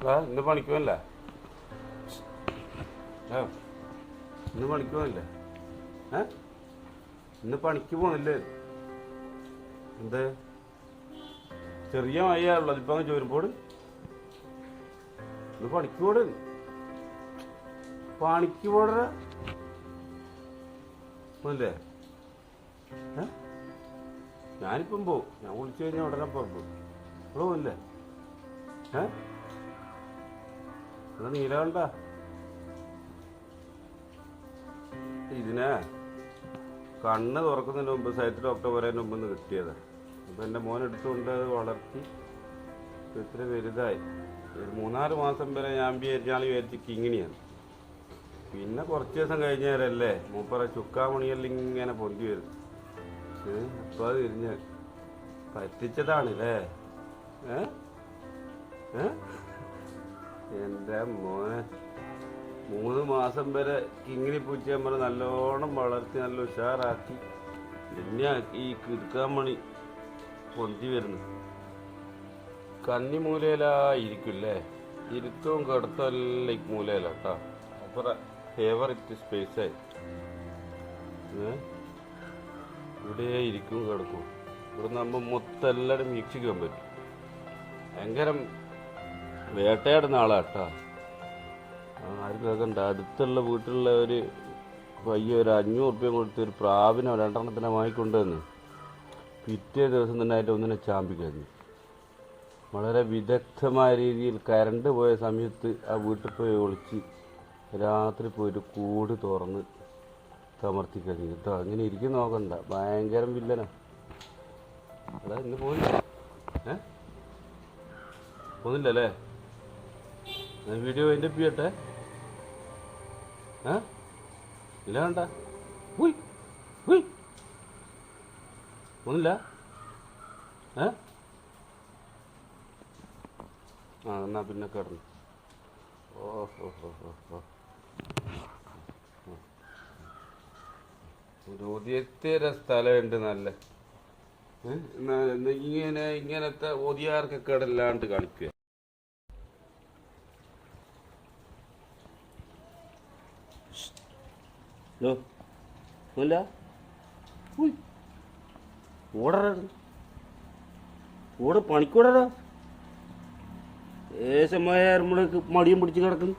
ഇന്ന് പണിക്കുമല്ലേ ഇന്ന് പണിക്കുമല്ലേ ഏ? ഇന്ന് പണിക്ക് പോണില്ലേ? എന്ത്? ചെറിയ മഴ ഉള്ളത് ഇപ്പൊ അങ്ങ് ചോരുമ്പോട്. ഇന്ന് പണിക്ക് പോട് പണിക്ക് പോടറ പോലേ ഏ? ഞാനിപ്പം പോവും. ഞാൻ വിളിച്ചു കഴിഞ്ഞാൽ ഉടനെ പുറത്തു ഇവിടെ പോവില്ലേ? ഏ? ഇവിടെ നീല കണ്ട? ഇതിനെ കണ്ണ് തുറക്കുന്നതിന് മുമ്പ് സൈറ്റ് ഡോക്ടർ വരാൻ മുമ്പ് ഒന്ന് കിട്ടിയത്. അപ്പം എന്റെ മോൻ എടുത്തുകൊണ്ട് അത് വളർത്തി. ഇത്ര വലുതായി. ഒരു മൂന്നാൽ മാസം വരെ ഞാൻ വിചാരിച്ചാണ് വിചാരിച്ച് കിങ്ങിണിയാണ്. പിന്നെ കുറച്ച് ദിവസം കഴിഞ്ഞാലല്ലേ മൂപ്പറ ചുക്കാമണിയെല്ലാം ഇങ്ങനെ പൊന്തി വരും. അപ്പോൾ അത് തിരിഞ്ഞ് പറ്റിച്ചതാണല്ലേ? ഏ? ഏ? എന്റെ മോനെ. മൂന്ന് മാസം വരെ കിങ്ങിണി പൂച്ച നല്ലോണം വളർത്തി നല്ല ഉഷാറാക്കി. പിന്നെ ഈ കിടുക്കാമണി പൊന്തി വരുന്നു. കന്നിമൂലയിലായിരിക്കില്ലേ ഇരുത്തവും കിടത്തവും എല്ലാം ഈ മൂലയില കേട്ടോ അപ്പറ ഫേവററ്റ് സ്പേസായി ഇവിടെ ഇരിക്കും കിടക്കും. ഇവിടെ നമ്മൾ മൊത്തം എല്ലാവരും വീക്ഷിക്കാൻ പറ്റും. ഭയങ്കര വേട്ടയാടുന്ന ആളാട്ടാ. ആരും കേൾക്കണ്ട അടുത്തുള്ള വീട്ടിലുള്ള ഒരു പയ്യ ഒരു അഞ്ഞൂറ് റുപ്യ കൊടുത്ത് ഒരു പ്രാവിനോ രണ്ടെണ്ണത്തിനെ വാങ്ങിക്കൊണ്ടുവന്ന് പിറ്റേ ദിവസം തന്നെ അതിന്റെ ഒന്നിനെ ചാമ്പിക്കഴിഞ്ഞു. വളരെ വിദഗ്ധമായ രീതിയിൽ കരണ്ട് പോയ സമയത്ത് ആ വീട്ടിൽ പോയി ഒളിച്ച് രാത്രി പോയിട്ട് കൂട് തുറന്ന് കമർത്തി കഴിഞ്ഞു കേട്ടോ അങ്ങനെ ഇരിക്കും നോക്കണ്ട. ഭയങ്കരം വില്ലനാ. എടാ ഇന്ന് പോയി ഏ? പോകുന്നില്ലല്ലേ ഞാൻ വീഡിയോ എന്റെ ചെയ്യട്ടെ ഏ? ഇല്ല വേണ്ട. ഒന്നില്ല ഏ? ആ എന്നാ പിന്നെ കിടന്നു. ഓ ഒതിയത്തേര സ്ഥലമുണ്ട് നല്ല. ഇങ്ങനെ ഇങ്ങനത്തെ ഓതിയാർക്കൊക്കെ ഇടല്ലാണ്ട് കളിക്കുക ഹലോ ഒന്നുമില്ല ഉയ്. ഓടടാ. ഓട് പണിക്കൂടടാ ഏശമായ മടിയും പിടിച്ച് കിടക്കുന്നു.